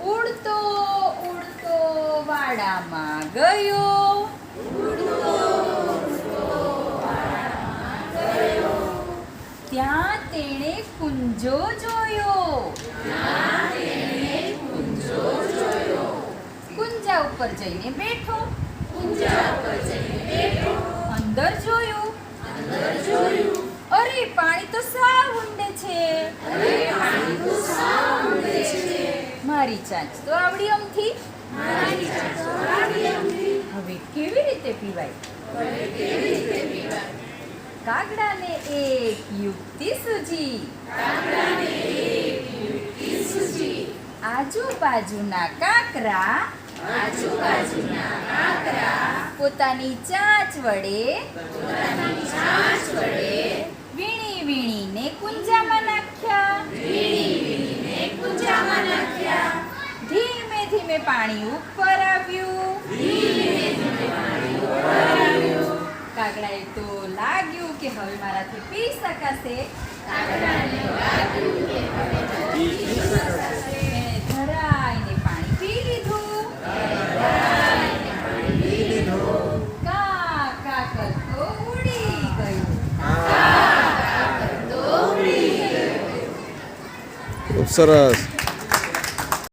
ઉડતો ઉડતો વાડામાં ગયો. ત્યાં તેણે કુંજો જોયો. કુંજા ઉપર જઈને બેઠો. અંદર જોયું. અરે, પાણી તો સા મારી ચાંચ તો આવડી અમથી? હવે કેવી રીતે પીવાય? કાગડાને એક યુક્તિ સૂજી. આજુબાજુના કાકરા. પોતાની ચાંચ વડે વીણી ધીમે પાણી ઉપર આવ્યું. કાગડાએ તો લાગ્યું કે હવે મારાથી પી શકાશે. એણે ધરાઈને પાણી પી કા કા તો સરસ.